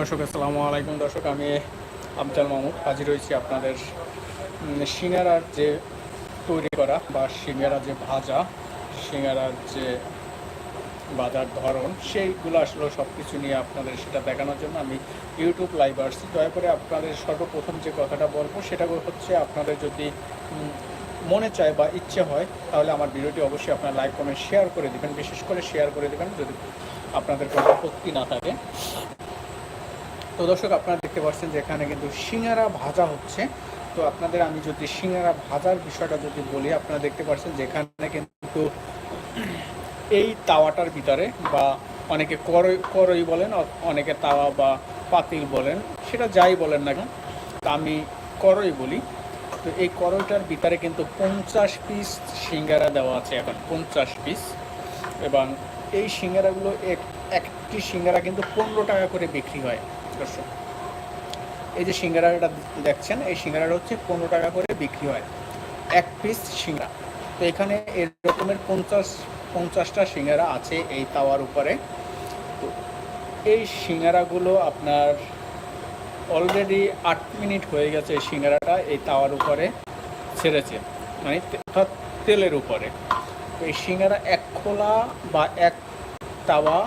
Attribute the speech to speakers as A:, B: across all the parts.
A: দর্শক, আসসালামু আলাইকুম। দর্শক, আমি আফজাল মাহমুদ হাজির হয়েছি আপনাদের সিঙ্গারার যে তৈরি করা বা সিঙ্গারা যে ভাজা, সিঙ্গারার যে বাজার ধরন, সেইগুলো আসলে সব কিছু নিয়ে আপনাদের সেটা দেখানোর জন্য আমি ইউটিউব লাইভ আসছি। দয়া করে আপনাদের সর্বপ্রথম যে কথাটা বলব, সেটা হচ্ছে আপনাদের যদি মনে চায় বা ইচ্ছে হয়, তাহলে আমার ভিডিওটি অবশ্যই আপনার লাইক কমেন্ট শেয়ার করে দিবেন। বিশেষ করে শেয়ার করে দেবেন যদি আপনাদের কোনো আপত্তি না থাকে। তো দর্শক, আপনারা দেখতে পাচ্ছেন যে এখানে কিন্তু সিঙ্গারা ভাজা হচ্ছে। তো আপনাদের আমি যদি সিঙ্গারা ভাজার বিষয়টা যদি বলি, আপনারা দেখতে পাচ্ছেন যে এখানে কিন্তু এই তাওয়াটার ভিতরে বা অনেকে করই করই বলেন, অনেকে তাওয়া বা পাতিল বলেন, সেটা যাই বলেন না কেন, তা আমি করই বলি। তো এই করইটার ভিতরে কিন্তু পঞ্চাশ পিস সিঙ্গারা দেওয়া আছে এখন, পঞ্চাশ পিস। এবং এই সিঙ্গারাগুলো এক, একটি সিঙ্গারা কিন্তু পনেরো টাকা করে বিক্রি হয়। দর্শক এই যে সিঙ্গারাটা দেখছেন, এই সিঙ্গারাটা হচ্ছে পনেরো টাকা করে বিক্রি হয়। এক পিস সিঙ্গারা। তো এখানে এর রকমের পঞ্চাশ, পঞ্চাশটা সিঙ্গারা আছে এই তাওয়ার উপরে। তো এই সিঙ্গারাগুলো আপনার অলরেডি আট মিনিট হয়ে গেছে এই সিঙ্গারাটা এই তাওয়ার উপরে ছেড়েছে মানে অর্থাৎ তেলের উপরে। তো এই সিঙ্গারা এক খোলা বা এক তাওয়া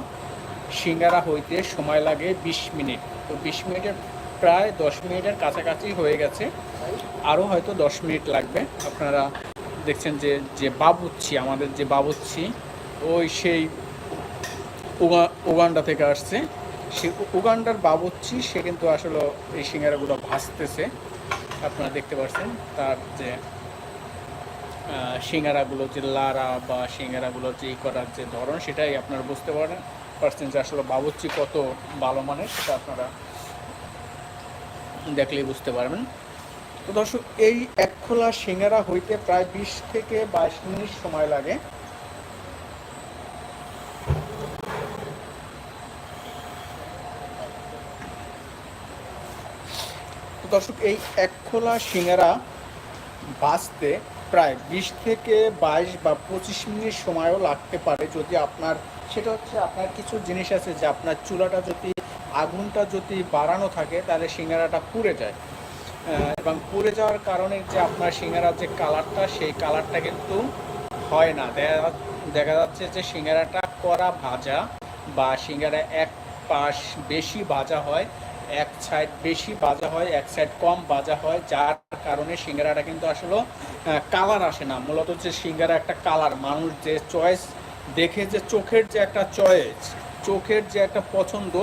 A: সিঙ্গারা হইতে সময় লাগে বিশ মিনিট। তো বিশ মিনিটের প্রায় দশ মিনিটের কাছাকাছি হয়ে গেছে। আরও হয়তো দশ মিনিট লাগবে। আপনারা দেখছেন যে যে বাবুচ্ছি, আমাদের যে বাবুচ্ছি, ওই সেই উগা, উগান্ডা থেকে আসছে। সে উগান্ডার বাবুচ্ছি, সে কিন্তু আসলে এই সিঙ্গারাগুলো ভাসতেছে আপনারা দেখতে পাচ্ছেন তার যে সিঙ্গারাগুলো যে লারা বা সিঙ্গারাগুলো যে করার যে ধরন, সেটাই আপনারা বুঝতে পারেন। পারছেন যে আসলে বাবুচ্চি কত ভালো মানের, সেটা আপনারা দেখলেই বুঝতে পারবেন। তো দর্শক, এই এক খোলা সিঙ্গারা হইতে প্রায় বিশ থেকে বাইশ মিনিট সময় লাগে। দর্শক, এই এক খোলা সিঙ্গারা বাঁচতে প্রায় বিশ থেকে বাইশ বা পঁচিশ মিনিট সময়ও লাগতে পারে যদি আপনার সেটা হচ্ছে আপনার কিছু জিনিস আছে যে আপনার চুলাটা যদি, আগুনটা যদি বাড়ানো থাকে তাহলে সিঙ্গারাটা পুড়ে যায়। এবং পুড়ে যাওয়ার কারণে যে আপনার সিঙ্গারার যে কালারটা, সেই কালারটা কিন্তু হয় না। দেখা যাচ্ছে যে সিঙ্গারাটা কড়া ভাজা বা সিঙ্গারা এক পাশ বেশি ভাজা হয়, এক সাইড বেশি ভাজা হয়, এক সাইড কম ভাজা হয়, যার কারণে সিঙ্গারাটা কিন্তু আসলে কালার আসে না। মূলত যে সিঙ্গারা একটা কালার মানুষ যে চয়েস দেখে যে চোখের যে একটা চয়েস, চোখের যে একটা পছন্দ,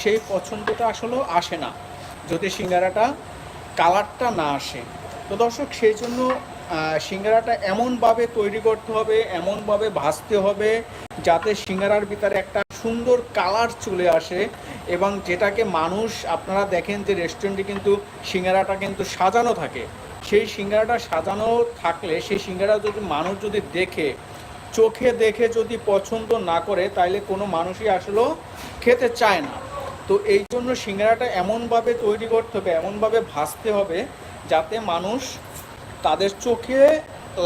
A: সেই পছন্দটা আসলে আসে না। যদি সিঙ্গারাটা কালারটা না আসে। তো দর্শক, সেই জন্য সিঙ্গারাটা এমনভাবে তৈরি করতে হবে, এমনভাবে ভাজতে হবে, যাতে সিঙ্গারার ভিতরে একটা সুন্দর কালার চলে আসে এবং যেটাকে মানুষ, আপনারা দেখেন যে রেস্টুরেন্টে কিন্তু সিঙ্গারাটা কিন্তু সাজানো থাকে। সেই সিঙ্গারাটা সাজানো থাকলে, সেই সিঙ্গারা যদি, মানুষ যদি দেখে চোখে দেখে যদি পছন্দ না করে, তাইলে কোনো মানুষই আসলেও খেতে চায় না। তো এই জন্য সিঙ্গারাটা এমনভাবে তৈরি করতে হবে, এমনভাবে ভাজতে হবে যাতে মানুষ তাদের চোখে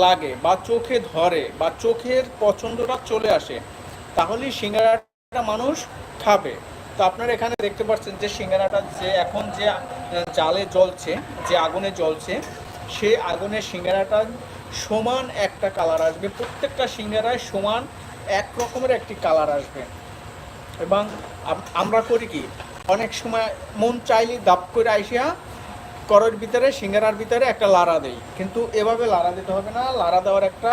A: লাগে বা চোখে ধরে বা চোখের পছন্দটা চলে আসে। তাহলেই সিঙ্গারাটা মানুষ খাবে। তো আপনারা এখানে দেখতে পাচ্ছেন যে সিঙ্গারাটা যে এখন যে জালে জ্বলছে, যে আগুনে জ্বলছে, সেই আগুনের সিঙ্গারাটা সমান একটা কালার আসবে। প্রত্যেকটা সিঙ্গারায় সমান এক রকমের একটি কালার আসবে। এবং আমরা করি কি, অনেক সময় মন চাইলে দাপ করে আইসিয়া করের ভিতরে, সিঙ্গারার ভিতরে একটা লারা দেই। কিন্তু এভাবে লারা দিতে হবে না। লারা দেওয়ার একটা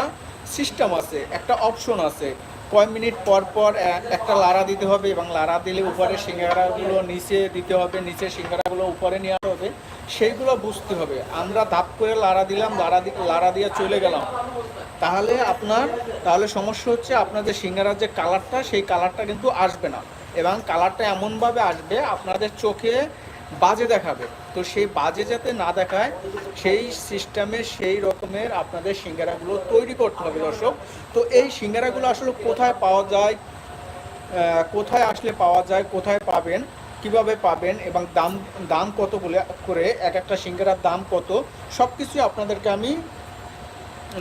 A: সিস্টেম আছে, একটা অপশন আছে। কয় মিনিট পর পর একটা লারা দিতে হবে এবং লারা দিলে উপরে সিঙ্গারাগুলো নিচে দিতে হবে, নিচে সিঙ্গারাগুলো উপরে নিয়ে হবে। সেইগুলো বুঝতে হবে। আমরা ধাপ করে লারা দিলাম লারা দি লারা দিয়ে চলে গেলাম। তাহলে আপনার, তাহলে সমস্যা হচ্ছে আপনার যে সিঙ্গারার যে কালারটা, সেই কালারটা কিন্তু আসবে না। এবং কালারটা এমনভাবে আসবে, আপনাদের চোখে বাজে দেখাবে। তো সেই বাজে যাতে না দেখায়, সেই সিস্টেমে সেই রকমের আপনাদের সিঙ্গারাগুলো তৈরি করতে হবে, দর্শক। তো এই সিঙ্গারাগুলো আসলে কোথায় পাওয়া যায় কোথায় আসলে পাওয়া যায়, কোথায় পাবেন? কীভাবে পাবেন এবং দাম দাম কত বলে, করে, এক একটা সিঙ্গারার দাম কত সব কিছুই আপনাদেরকে আমি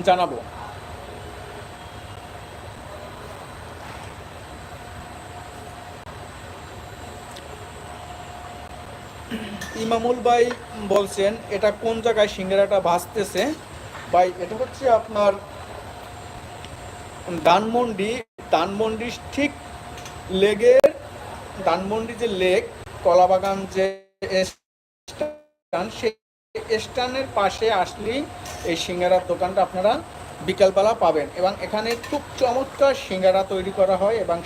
A: জানাব। ইমামুল ভাই বলছেন, এটা কোন জায়গায় সিঙ্গারাটা ভাসতেছে? ভাই, এটা হচ্ছে আপনার দানমন্ডি ধানমন্ডি ঠিক লেগের ধানমন্ডি যে লেক, কলাবাগান যে সেই স্টানের পাশে আসলেই এই সিঙ্গারার দোকানটা আপনারা বিকালবেলা পাবেন এবং এখানে খুব চমৎকার সিঙ্গারা তৈরি করা হয় এবং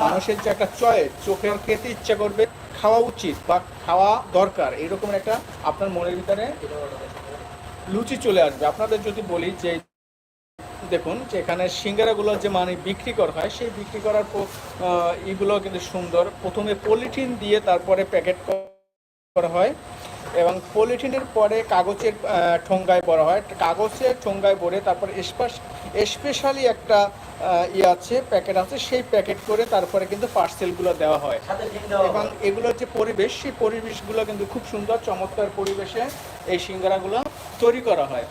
A: মানুষের যে একটা চয়েস চোখের খেতে ইচ্ছা করবে, খাওয়া উচিত বা খাওয়া দরকার এরকম একটা আপনার মনের ভিতরে লুচি চলে আসবে। আপনাদের যদি বলি যে দেখুন যে এখানে সিঙ্গারাগুলো যে মানে বিক্রি করা হয় সেই বিক্রি করার এগুলো কিন্তু সুন্দর। প্রথমে পলিথিন দিয়ে তারপরে প্যাকেট করা হয় এবং পলিথিনের পরে কাগজের ঠোঙ্গায় ভরা হয়। কাগজের ঠোঙ্গায় ভরে তারপরে স্পেশালি একটা ইয়ে আছে প্যাকেট আছে। সেই প্যাকেট করে তারপরে কিন্তু পার্সেলগুলো দেওয়া হয়। এবং এগুলোর যে পরিবেশ সেই পরিবেশগুলো কিন্তু খুব সুন্দর চমৎকার পরিবেশে এই সিঙ্গারাগুলো তৈরি করা হয়।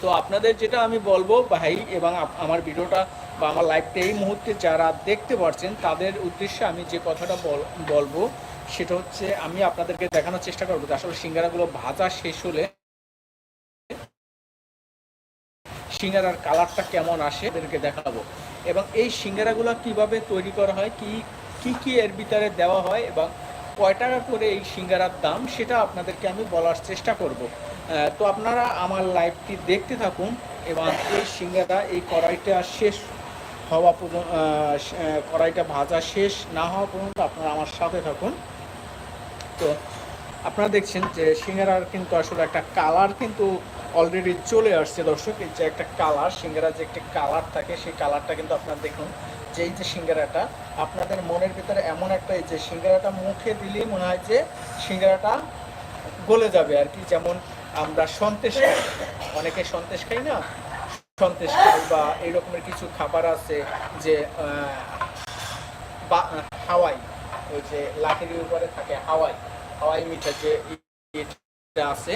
A: তো আপনাদের যেটা আমি বলব ভাই, এবং আমার ভিডিওটা বা আমার লাইভটা এই মুহূর্তে যারা দেখতে পাচ্ছেন তাদের উদ্দেশ্যে আমি যে কথাটা বল- বলব, সেটা হচ্ছে আমি আপনাদেরকে দেখানোর চেষ্টা করব আসলে সিঙ্গারাগুলো ভাজা শেষ হলে সিঙ্গারার কালারটা কেমন আসে এদেরকে দেখাবো। এবং এই সিঙ্গারাগুলো কীভাবে তৈরি করা হয়, কি কি কি এর ভিতরে দেওয়া হয়, এবং কয় টাকা করে এই সিঙ্গারার দাম, সেটা আপনাদেরকে আমি বলার চেষ্টা করব। তো আপনারা আমার লাইভটি দেখতে থাকুন এবং এই সিঙ্গারা, এই কড়াইটা শেষ হওয়া পর্যন্ত কড়াইটা ভাজা শেষ না হওয়া পর্যন্ত আপনারা আমার সাথে থাকুন। তো আপনারা দেখছেন যে সিঙ্গারার কিন্তু আসলে একটা কালার কিন্তু অলরেডি চলে আসছে দর্শক। এই যে একটা কালার সিঙ্গারার যে একটা কালার থাকে, সেই কালারটা কিন্তু আপনারা দেখুন যে এই যে সিঙ্গারাটা, আপনাদের মনের ভিতরে এমন একটা এই যে সিঙ্গারাটা মুখে দিলেই মনে হয় যে সিঙ্গারাটা গলে যাবে আর কি। যেমন আমরা সন্তেষ খাই। অনেকে সন্তেশ খাই না? সন্তেশ খাই বা এই কিছু খাবার আছে যে হাওয়াই, ওই যে লাঠির উপরে থাকে হাওয়াই। হাওয়াই মিঠা যে আছে,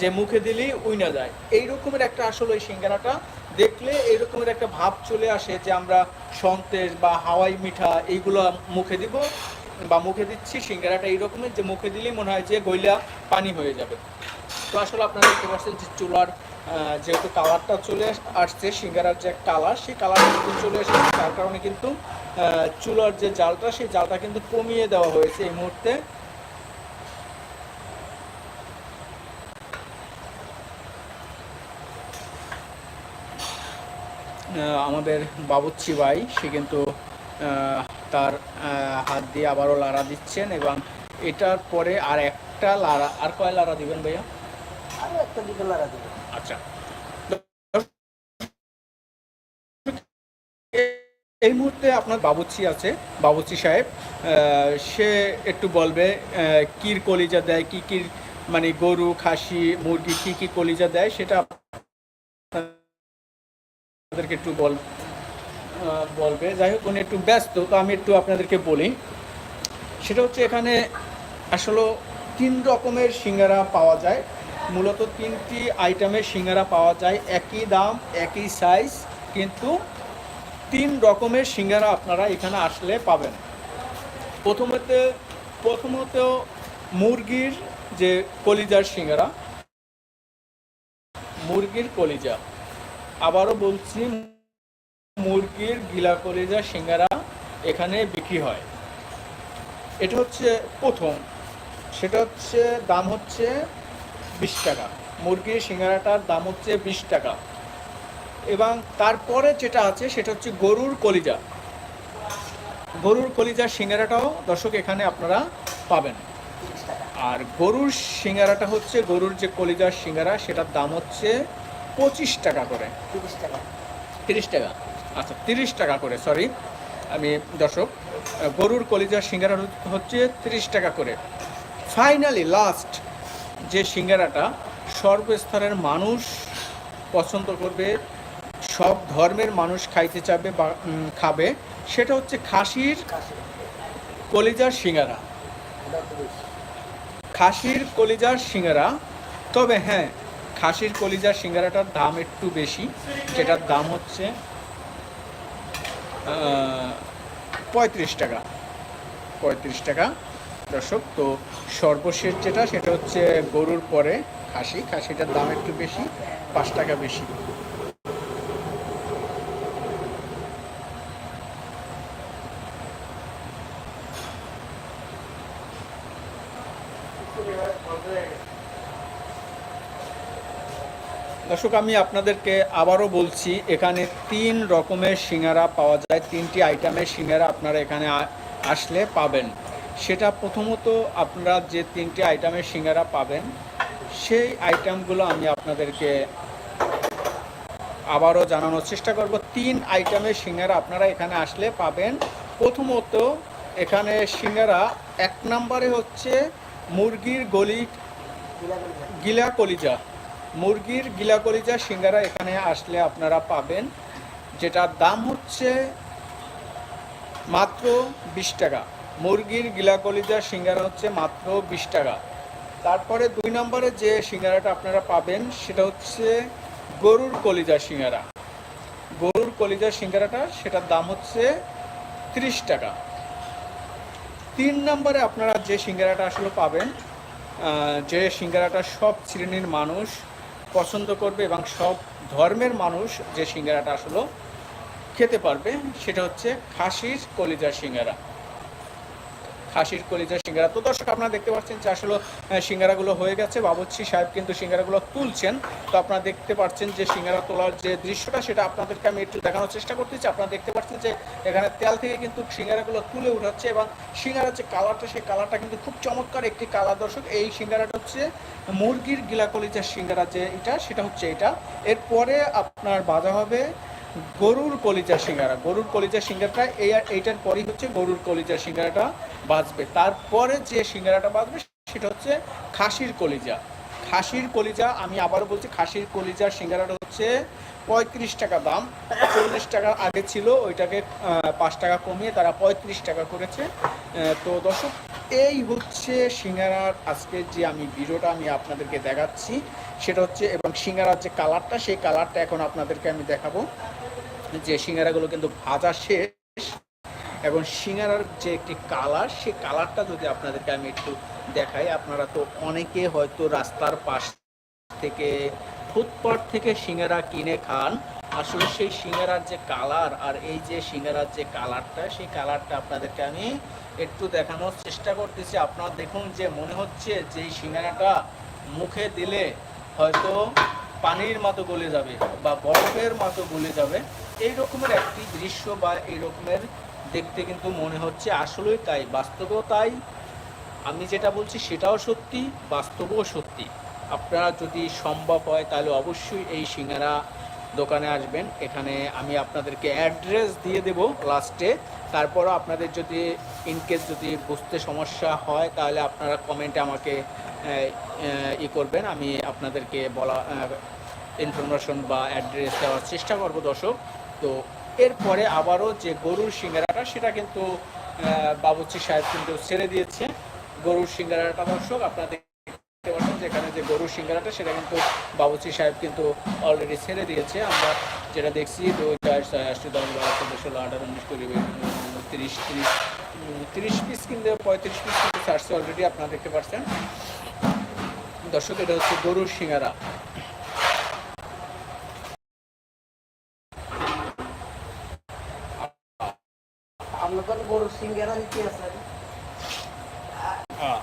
A: যে মুখে দিলেই উইনা যায়। এই রকমের একটা আসলে ওই সিঙ্গারাটা দেখলে এই রকমের একটা ভাব চলে আসে যে আমরা সন্তেশ বা হাওয়াই মিঠা এইগুলো মুখে দিব বা মুখে দিচ্ছি সিঙ্গারাটা এই রকমের যে মুখে দিলেই মনে হয় যে গইলা পানি হয়ে যাবে। তো আসলে আপনারা দেখতে পাচ্ছেন যে চুলার যেহেতু কালারটা চলে আসছে, সিঙ্গারার যে কালার, সেই কালারটা কিন্তু চলে এসেছে। তার কারণে কিন্তু চুলার যে জালটা, সেই জালটা কিন্তু কমিয়ে দেওয়া হয়েছে এই মুহূর্তে। আমাদের বাবুচ্চি ভাই, সে কিন্তু তার হাত দিয়ে আবারও লাড়া দিচ্ছেন এবং এটার পরে আর একটা লাড়া, আর কয় লাড়া দিবেন ভাইয়া?
B: আরও একটা দিকে লাগা দিবে
A: আচ্ছা। এই মুহূর্তে আপনার বাবুচি আছে বাবুচি সাহেব সে একটু বলবে কির কলিজা দেয় কি কি মানে গরু খাসি মুরগি কি কি কলিজা দেয় সেটা আপনাদেরকে একটু বল বলবে। যাই হোক উনি একটু ব্যস্ত তো আমি একটু আপনাদেরকে বলি। সেটা হচ্ছে এখানে আসলে তিন রকমের সিঙ্গারা পাওয়া যায়। মূলত তিনটি আইটেমের সিঙ্গারা পাওয়া যায়। একই দাম, একই সাইজ কিন্তু তিন রকমের সিঙ্গারা আপনারা এখানে আসলে পাবেন। প্রথমত প্রথমত মুরগির যে কলিজার সিঙ্গারা। মুরগির কলিজা। আবারও বলছি, মুরগির গিলা কলিজা সিঙ্গারা এখানে বিক্রি হয়। এটা হচ্ছে প্রথম। সেটা হচ্ছে, দাম হচ্ছে বিশ টাকা। মুরগির সিঙ্গারাটার দাম হচ্ছে বিশ টাকা। এবং তারপরে যেটা আছে সেটা হচ্ছে গরুর কলিজা। গরুর কলিজার সিঙ্গারাটাও দর্শক এখানে আপনারা পাবেন। আর গরুর সিঙ্গারাটা হচ্ছে গরুর যে কলিজার সিঙ্গারা সেটার দাম হচ্ছে পঁচিশ টাকা করে।
B: তিরিশ টাকা।
A: তিরিশ টাকা? আচ্ছা তিরিশ টাকা করে সরি আমি দর্শক গরুর কলিজার সিঙ্গারা হচ্ছে তিরিশ টাকা করে। ফাইনালি লাস্ট যে সিঙ্গারাটা সর্বস্তরের মানুষ পছন্দ করবে, সব ধর্মের মানুষ খাইতে চাবে বা খাবে, সেটা হচ্ছে খাসির কলিজার সিঙ্গারা। খাসির কলিজার সিঙ্গারা, তবে হ্যাঁ খাসির কলিজার সিঙ্গারাটার দাম একটু বেশি, যেটার দাম হচ্ছে পঁয়ত্রিশ টাকা পঁয়ত্রিশ টাকা। দর্শক তো সর্বশেষ যেটা, সেটা হচ্ছে গরুর পরে খাসি। খাসিটার দাম একটু বেশি, পাঁচ টাকা বেশি। দর্শক, আমি আপনাদেরকে আবারও বলছি, এখানে তিন রকমের সিঙ্গারা পাওয়া যায়। তিনটি আইটেমের সিঙ্গারা আপনারা এখানে আসলে পাবেন। সেটা প্রথমত আপনারা যে তিনটি আইটেমের সিঙ্গারা পাবেন, সেই আইটেমগুলো আমি আপনাদেরকে আবারও জানানোর চেষ্টা করব। তিন আইটেমের সিঙ্গারা আপনারা এখানে আসলে পাবেন। প্রথমত এখানে সিঙ্গারা এক নম্বরে হচ্ছে মুরগির গলি গিলা কলিজা মুরগির গিলা কলিজা সিঙ্গারা এখানে আসলে আপনারা পাবেন, যেটার দাম হচ্ছে মাত্র বিশ টাকা। মুরগির গিলা কলিজা সিঙ্গারা হচ্ছে মাত্র বিশ টাকা। তারপরে দুই নম্বরে যে সিঙ্গারাটা আপনারা পাবেন, সেটা হচ্ছে গরুর কলিজা সিঙ্গারা। গরুর কলিজা সিঙ্গারাটা, সেটার দাম হচ্ছে ত্রিশ টাকা। তিন নম্বরে আপনারা যে সিঙ্গারাটা আসলে পাবেন যে সিঙ্গারাটা সব শ্রেণির মানুষ পছন্দ করবে এবং সব ধর্মের মানুষ যে সিঙ্গারাটা আসলে খেতে পারবে, সেটা হচ্ছে খাসির কলিজা সিঙ্গারা। খাসির কলিজা সিঙ্গারা। তো দর্শক, আপনারা দেখতে পাচ্ছেন যে আসলে সিঙ্গারাগুলো হয়ে গেছে। বাবুচ্ছি সাহেব কিন্তু সিঙ্গারাগুলো তুলছেন। তো আপনারা দেখতে পাচ্ছেন যে সিঙ্গারা তোলার যে দৃশ্যটা, সেটা আপনাদেরকে আমি একটু দেখানোর চেষ্টা করতেছি। আপনারা দেখতে পাচ্ছেন যে এখানে তেল থেকে কিন্তু সিঙ্গারাগুলো তুলে উঠাচ্ছে এবং সিঙ্গারার যে কালারটা সেই কালারটা কিন্তু খুব চমৎকার একটি কালার দর্শক। এই সিঙ্গারাটা হচ্ছে মুরগির গিলা কলিজার সিঙ্গারা যে এটা, সেটা হচ্ছে এটা। এরপরে আপনার বাজা হবে গরুর কলিজা সিঙ্গারা, গরুর কলিজা সিঙ্গারাটা এই এইটার পরই হচ্ছে গরুর কলিজা সিঙ্গারাটা বাঁচবে তারপরে যে সিঙ্গারাটা বাঁচবে সেটা হচ্ছে খাসির কলিজা। খাসির কলিজা, আমি আবারও বলছি, খাসির কলিজার সিঙ্গারাটা হচ্ছে পঁয়ত্রিশ টাকা দাম। চল্লিশ টাকা আগে ছিল, ওইটাকে পাঁচ টাকা কমিয়ে তারা পঁয়ত্রিশ টাকা করেছে। তো দর্শক, এই হচ্ছে সিঙ্গারার আজকে যে আমি ভিডিওটা আমি আপনাদেরকে দেখাচ্ছি। সেটা হচ্ছে এবং সিঙ্গারার যে কালারটা, সেই কালারটা এখন আপনাদেরকে আমি দেখাবো। যে সিঙ্গারাগুলো কিন্তু ভাজা শেষ এবং সিঙ্গারার যে একটি কালার সেই কালারটা যদি আপনাদেরকে আমি একটু দেখাই, আপনারা তো অনেকে হয়তো রাস্তার পাশ থেকে ফুটপাথ থেকে সিঙ্গারা কিনে খান। আসলে সেই সিঙ্গারার যে কালার আর এই যে সিঙ্গারার যে কালারটা, সেই কালারটা আপনাদেরকে আমি একটু দেখানোর চেষ্টা করতেছি। আপনারা দেখুন যে মনে হচ্ছে যে সিঙ্গারাটা মুখে দিলে হয়তো পানির মতো গলে যাবে বা বরফের মতো গলে যাবে। এই রকমের একটি দৃশ্য বা এই রকমের দেখতে কিন্তু মনে হচ্ছে। আসলেই তাই, বাস্তবেও তাই। আমি যেটা বলছি, সেটাও সত্যি, বাস্তবও সত্যি। আপনারা যদি সম্ভব হয়, তাহলে অবশ্যই এই সিঙ্গারা দোকানে আসবেন এখানে আমি আপনাদেরকে অ্যাড্রেস দিয়ে দেব লাস্টে তারপরও আপনাদের যদি ইনকেস যদি বুঝতে সমস্যা হয় তাহলে আপনারা কমেন্টে আমাকে ই করবেন। আমি আপনাদেরকে বলা ইনফরমেশন বা অ্যাড্রেস দেওয়ার চেষ্টা করব দর্শক। তো এরপরে আবারও যে গরুর সিঙ্গারাটা সেটা কিন্তু আহ, বাবুর্চি সাহেব কিন্তু ছেড়ে দিয়েছে। গরুর সিঙ্গারাটা দর্শক যেখানে যে গরুর সিঙ্গারাটা, সেটা কিন্তু বাবুচি সাহেব কিন্তু অলরেডি ছেড়ে দিয়েছে। আমরা যেটা দেখছি দুই চার ছয় আটটি দশ বারো, চোদ্দ, ষোলো, আঠারো, উনিশ, কুড়ি তিরিশ তিরিশ তিরিশ পিস কিন্তু পঁয়ত্রিশ পিস কিন্তু ছাড়ছে অলরেডি আপনারা দেখতে পাচ্ছেন। দর্শক, এটা হচ্ছে গরুর সিঙ্গারা।
B: আমরা তো গরুর সিঙ্গারা দিতে আছে
A: হ্যাঁ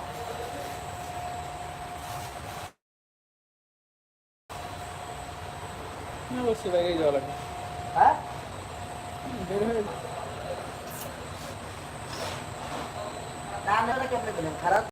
A: বলছি বাইরেই যাওয়া লাগবে
B: হ্যাঁ?
A: বের হয়ে
B: না আমরা কেমনে দিলেন খারাপ?